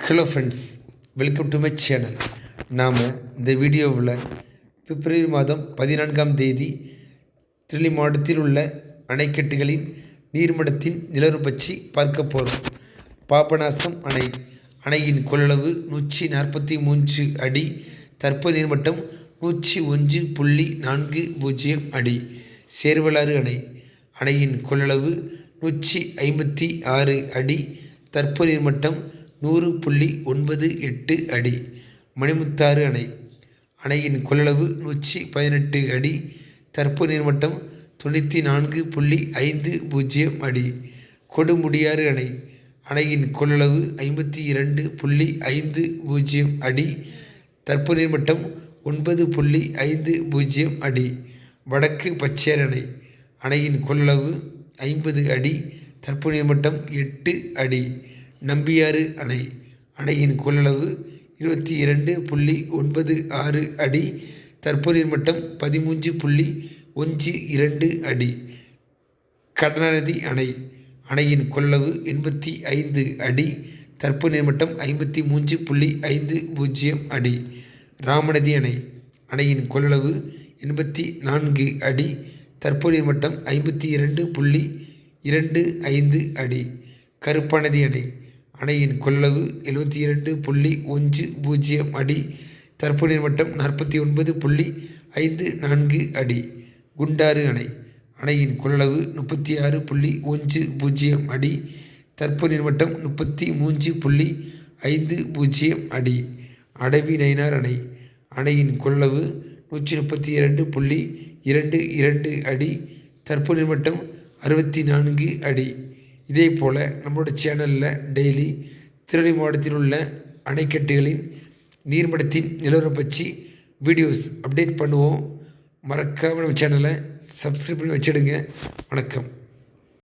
Hello friends welcome to my channel நாம் இந்த வீடியோவில் பிப்ரவரி மாதம் பதினான்காம் தேதி திருநெல்வேலி மாவட்டத்தில் உள்ள அணைக்கட்டுகளின் நீர்மட்டத்தின் நிலவரம் பற்றி பார்க்க போகிறோம் பாபநாசம் அணை அணையின் கொள்ளளவு நூற்றி நாற்பத்தி மூன்று அடி தற்போது நீர்மட்டம் நூற்றி ஒன்று புள்ளி நான்கு பூஜ்ஜியம் அடி சேர்வலாறு அணை அணையின் கொள்ளளவு நூற்றி ஐம்பத்தி ஆறு அடி தற்போது நீர்மட்டம் நூறு புள்ளி ஒன்பது எட்டு அடி. மணிமுத்தாறு அணை. அணையின் கொள்ளளவு நூற்றி பதினெட்டு அடி. தற்போது நீர்மட்டம் தொண்ணூற்றி நான்கு புள்ளி ஐந்து பூஜ்ஜியம் அடி. கொடுமுடியாறு அணை. அணையின் கொள்ளளவு ஐம்பத்தி இரண்டு புள்ளி ஐந்து பூஜ்ஜியம் அடி. தற்போது நீர்மட்டம் ஒன்பது புள்ளி ஐந்து பூஜ்ஜியம் அடி. வடக்கு பச்சேர் அணை. அணையின் கொள்ளளவு ஐம்பது அடி. தற்போது நீர்மட்டம் எட்டு அடி. நம்பியாறு அணை அணையின் கொள்ளளவு இருபத்தி இரண்டு புள்ளி ஒன்பது ஆறு அடி தற்போதைய மட்டம் பதிமூன்று புள்ளி ஒன்று இரண்டு அடி. கடனாநதி அணை அணையின் கொள்ளளவு எண்பத்தி ஐந்து அடி தற்போதைய மட்டம் ஐம்பத்தி மூன்று புள்ளி ஐந்து பூஜ்ஜியம் அடி. ராமநதி அணை அணையின் கொள்ளளவு எண்பத்தி நான்கு அடி தற்போதைய மட்டம் ஐம்பத்தி இரண்டு புள்ளி இரண்டு ஐந்து அடி. கருப்பாநதி அணை அணையின் கொள்ளவு எழுபத்தி இரண்டு புள்ளி ஒன்று பூஜ்ஜியம் அடி தற்போதைய மட்டம் நாற்பத்தி ஒன்பது புள்ளி ஐந்து நான்கு அடி குண்டாறு அணை. அணையின் கொள்ளளவு முப்பத்தி ஆறு புள்ளி ஒன்று பூஜ்ஜியம் அடி தற்போதைய மட்டம் முப்பத்தி மூன்று புள்ளி ஐந்து பூஜ்ஜியம் அடி அடவி நயினார் அணை. அணையின் கொள்ளளவு நூற்றி முப்பத்தி இரண்டு புள்ளி இரண்டு இரண்டு அடி தற்போதைய மட்டம் அறுபத்தி நான்கு அடி. இதே போல் நம்மளோட சேனலில் டெய்லி திருநெல்வேலி மாவட்டத்தில் உள்ள அணைக்கட்டுகளின் நீர்மட்டத்தின் நிலவரம் பற்றி வீடியோஸ் அப்டேட் பண்ணுவோம். மறக்காமல் நம்ம சேனலை சப்ஸ்கிரைப் பண்ணி வச்சிடுங்க. வணக்கம்.